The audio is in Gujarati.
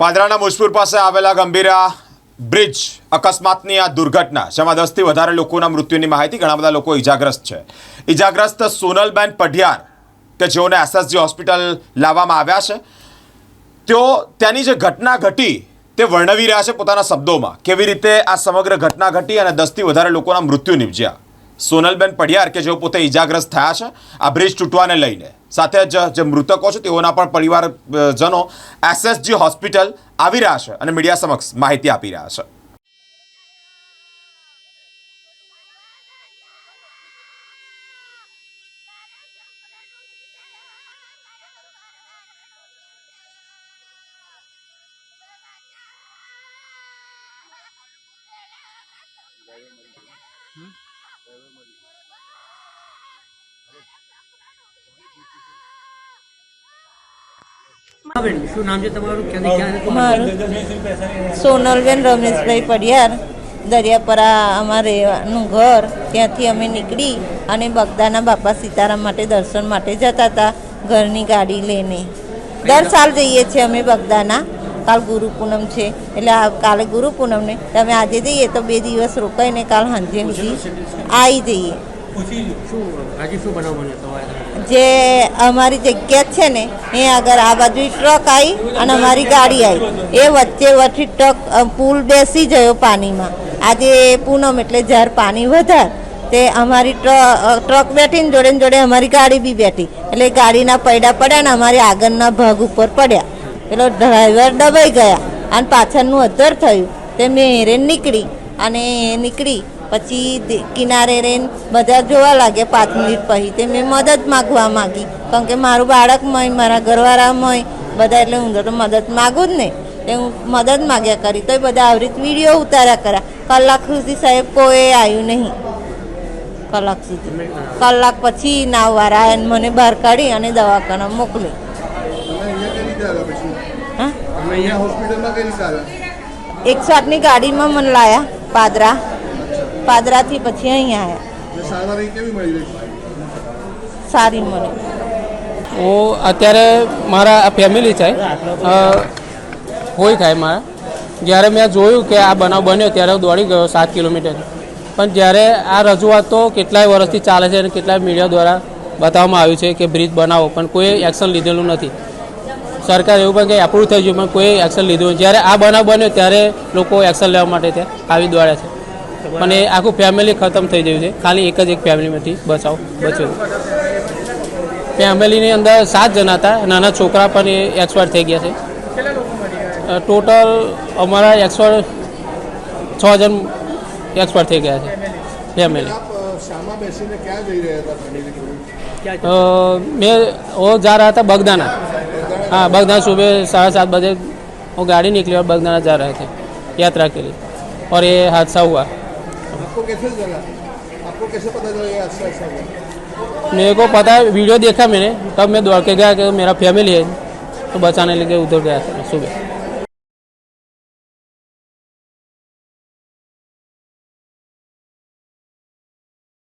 પાદરાના મુજપુર પાસે આવેલા ગંભીરા બ્રિજ અકસ્માતની આ દુર્ઘટના, જેમાં દસથી વધારે લોકોના મૃત્યુની માહિતી ઘણા બધા લોકો ઇજાગ્રસ્ત છે. ઇજાગ્રસ્ત સોનલબેન પઢિયાર કે જેઓને એસએસજી હોસ્પિટલ લાવવામાં આવ્યા છે, તેઓ ત્યાંની જે ઘટના ઘટી તે વર્ણવી રહ્યા છે પોતાના શબ્દોમાં કેવી રીતે આ સમગ્ર ઘટના ઘટી અને દસથી વધારે લોકોના મૃત્યુ નિપજ્યા. સોનલબેન પઢિયાર કે જેઓ પોતે ઇજાગ્રસ્ત થયા છે, આ બ્રિજ તૂટવાને લઈને. સાથે જ જે મૃતકો છે તેઓના પણ પરિવારજનો એસએસજી હોસ્પિટલ આવી રહ્યા છે અને મીડિયા સમક્ષ માહિતી આપી રહ્યા છે. હા શું નામ છે તમારું? ક્યાંથી મારું સોનલબેન રમેશભાઈ પડિયાર. દરિયાપરા અમારે રહેવાનું ઘર. ત્યાંથી અમે નીકળી અને બગદાના બાપા સીતારામ માટે દર્શન માટે જતા હતા ઘરની ગાડી લઈને. દર સાલ જઈએ છીએ અમે બગદાના. કાલ ગુરુ પૂનમ છે. એટલે આ કાલે ગુરુ પૂનમને. તો અમે આજે જઈએ તો બે દિવસ રોકાઈને કાલ સાંજે સુધી આવી જઈએ. જે અમારી જગ્યા છે ને, એ આગળ આ બાજુ ટ્રક આવી અને અમારી ગાડી આવી એ વચ્ચે વચ્ચે ટ્રક પુલ બેસી ગયો પાણીમાં. આજે પૂનમ એટલે જ્યારે પાણી વધાર, તે અમારી ટ્રક બેઠી ને જોડે જોડે અમારી ગાડી બી બેઠી. એટલે ગાડીના પૈડા પડ્યા ને અમારી આગળના ભાગ ઉપર પડ્યા. પેલો ડ્રાઈવર દબાઈ ગયા અને પાછળનું અધર થયું. તે મેં હેરેન નીકળી અને નીકળી પછી કિનારે રહીને બધા જોવા લાગ્યા પાંચ મિનિટ પછી તે મેં મદદ માગવા માંગી. કારણ કે મારું બાળક મય મારા ઘરવાળા મય બધા એટલે હું તો મદદ માગું જ ને. એ હું મદદ માગ્યા કરી. તો બધા આવી રીતે વીડિયો ઉતાર્યા કર્યા કલાક સુધી સાહેબ કોઈ આવ્યું નહીં. કલાક સુધી. કલાક પછી નાવવાળા આવીને મને બહાર કાઢી અને દવાખાના મોકલી. હા? એકસો આઠની ગાડીમાં મને લાયા પાદરા. પાદરાથી પછી અહીંયા આવ્યા. કેવી મળી મને હું અત્યારે મારા ફેમિલી છે. હોય થાય મારા. જ્યારે મેં જોયું કે આ બનાવ બન્યો ત્યારે હું દોડી ગયો સાત કિલોમીટર. પણ જ્યારે આ રજૂઆત તો કેટલાય વર્ષથી ચાલે છે અને કેટલાય મીડિયા દ્વારા બતાવવામાં આવ્યું છે કે બ્રિજ બનાવો પણ કોઈ એક્શન લીધેલું નથી. સરકાર એવું પણ કંઈ એપ્રુવ થઈ ગયું પણ કોઈ એક્શન લીધું જ્યારે આ બનાવ બન્યો ત્યારે લોકો એક્શન લેવા માટે ત્યાં આવી દોડ્યા છે. પણ એ આખું ફેમિલી ખતમ થઈ ગયું છે ખાલી એક જ એક ફેમિલીમાંથી બચાવ બચ્યો ફેમિલીની અંદર સાત જણા હતા નાના છોકરા પણ એ એક્સપાયર થઈ ગયા છે અ, ટોટલ અમારા એક્સપાયર છ જણ એક્સપાયર થઈ ગયા છે ફેમિલી આપ અ, શામાં બેસીને ક્યાં જઈ રહ્યા હતા ફેમિલી જોડે અ, મેં वो जा रहा था बगदाना हाँ बगदाना सुबह साढ़े सात बजे वो गाड़ी निकली और बगदाना जा रहे थे यात्रा के लिए और ये हादसा हुआ आपको कैसे चला आपको कैसे पता चला ये अच्छा ऐसा हुआ मेरे को पता है वीडियो देखा मैंने तब मैं दौड़ के गया कि मेरा फैमिली है तो बचाने लगे उधर गया था मैं सुबह